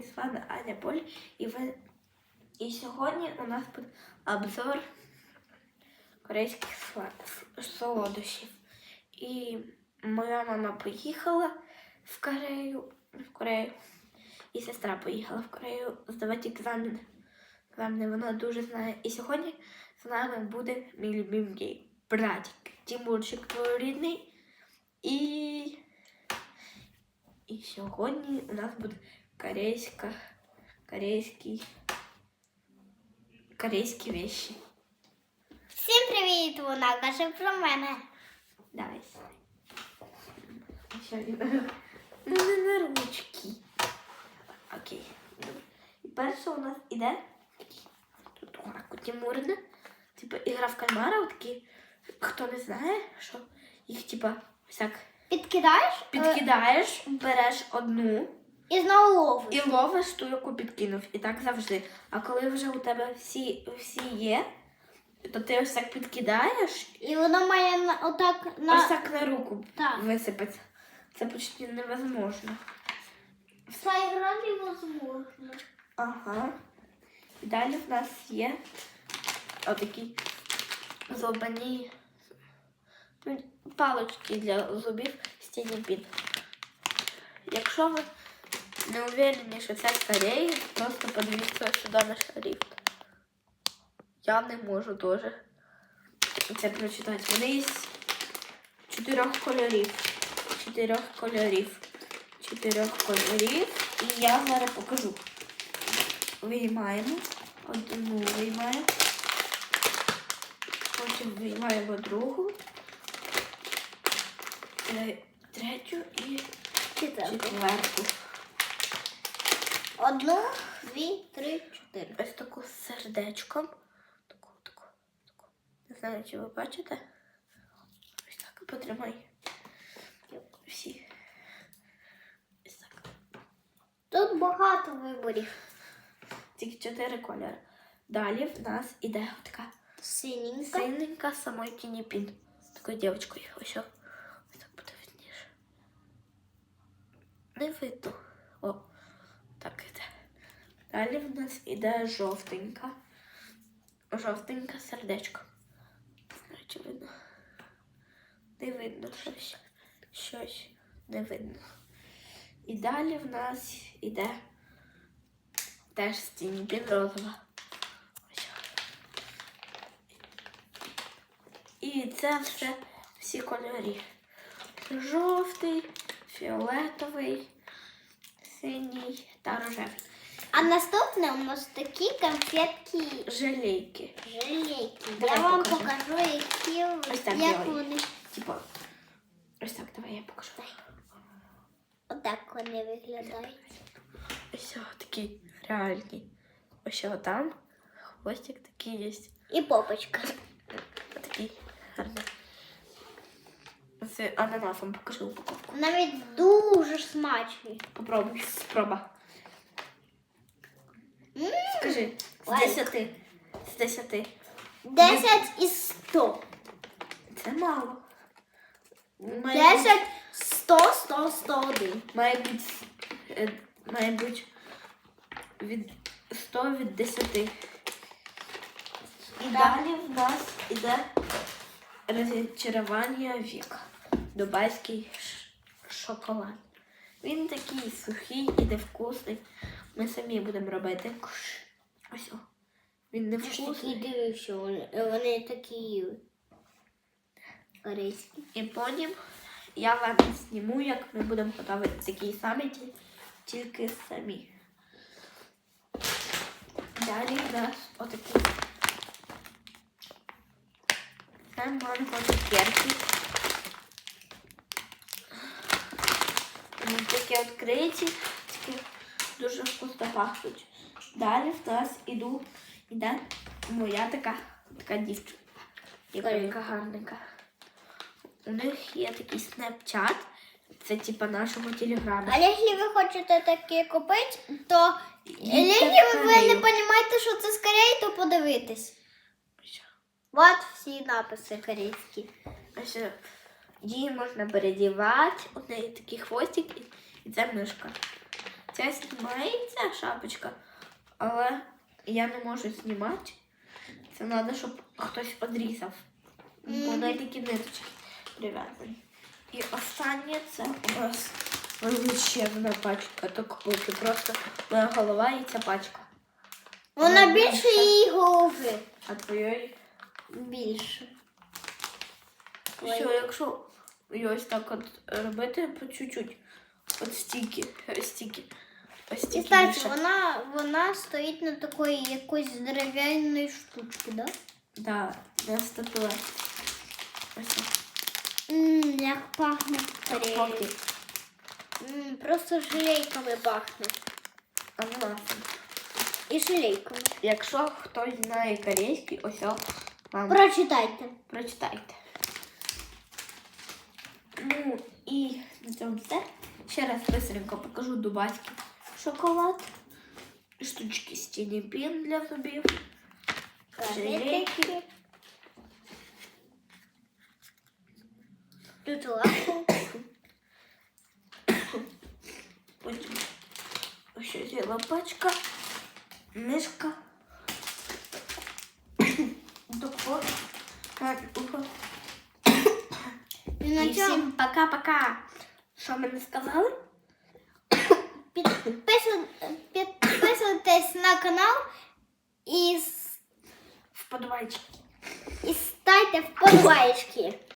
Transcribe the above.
Привіт, з вами Аня Поль. І, ви... і сьогодні у нас буде обзор корейських солодощів. І моя мама поїхала в Корею, в Корею. І сестра поїхала в Корею здавати екзамен. Екзамени вона дуже знає. І сьогодні з нами буде мій любимий братик Тимурчик твоєрідний. І і сьогодні у нас буде корейська, корейський, корейські вещи. Всім привіт! Вона каже про мене. Давай. Ще. Ну, не на ручки. Окей. І перше у нас іде тут у Тимурина. Типа ігра в кальмара, такі, хто не знає, що їх типа так Підкидаєш е, підкидаєш, береш одну. І знову ловиш. І ловиш ту, яку підкинув. І так завжди. А коли вже у тебе всі, всі є, то ти ось так підкидаєш І воно має на, отак ось на. так на руку Так. висипати. Це почти невозможно. Ця ігра невозможно. Ага. І далі в нас є отакі зубані палочки для зубів стініпід. Якщо ви не уверені, що це з просто подивіться сюди на шрифт. Я не можу теж це прочитати. Вони є з чотирьох кольорів. Чотирьох кольорів. Чотирьох кольорів. І я зараз покажу. Виймаємо. Одну виймаємо. Потім виймаємо другу. Третю і четверту. Одну, дві, три, чотири. Ось таку з сердечком. Таку, таку, таку. Не знаю, чи ви бачите. Ось так потримай. Всі. Ось так. Тут багато виборів. Тільки чотири кольори. Далі в нас іде така Синенька. синенька самої тіні пін. Такою дівчинкою. Ось. Ось так буде видніше. Не видно. Далі в нас іде жовтенька. Жовтенька сердечко. Не видно. Не видно щось. Щось не видно. І далі в нас іде теж з тіні розова. І це все всі кольори. Жовтий, фіолетовий, синій та рожевий. А наступне у нас такі конфетки Желейки. желейки. Давай Я вам покажи. покажу, які Ось так як делай. вони. Типа, ось так, давай я покажу. Отак вони виглядають. Ось о, такі реальні. Ось о, там хвостик такий є. І попочка. Такий гарний. З ананасом покажи упаковку. Навіть дуже смачні. Попробуй, спроба. Скажи, з Лайк. 10. З 10. 10 із 100. Це мало. Має бути- 10, 100, 100, 101. Має бути, е, має бути від 100 від 10. І далі в нас іде розчарування віка. Дубайський ш- шоколад. Він такий сухий і невкусний. Ми самі будемо робити. Ось. о. Він Я ж невкусний. дивився, вони, вони такі корейські. І потім я вам зніму, як ми будемо готувати такі самі, тільки самі. Далі в нас отакі. Це манго цукерки. Вони такі відкриті, такі дуже вкусно пахнуть. Далі в нас іду, іде моя така, така дівчинка. Яка гарненька. У них є такий Snapchat, це типа нашого телеграму. А якщо ви хочете такі купити, то якщо ви не розумієте, що це з Кореї, то подивитись. От всі написи корейські. Її можна передівати, у неї такий хвостик і, це мишка. Ця знімається шапочка, але я не можу знімати. Це треба, щоб хтось подрізав. Бо на такі ниточки прив'язані. І останнє це у нас величезна пачка такої. Просто моя голова і ця пачка. Вона більше її голови. А твоєї Більше. Все, якщо ось так от робити по чуть-чуть. От стільки, стільки. Ось І вона, вона стоїть на такої якоїсь дерев'яної штучки, да? Да, на статуя. Ось так. Як пахне Так. М, Просто жалейками пахне. Ананасом. І жалейками. Якщо хтось знає корейський, ось о, вам Прочитайте. прочитайте. Ну і на цьому все. Ще раз быстренько покажу дубайський шоколад. Штучки стіні пін для зубів. Жалейки. Тут лапку. Потім ось ціла пачка, мишка. Доктор. І на І цьому всім пока-пока. Що ми не сказали? Підписуй- підписуйтесь на канал і, Вподобайки. і ставте вподобайки.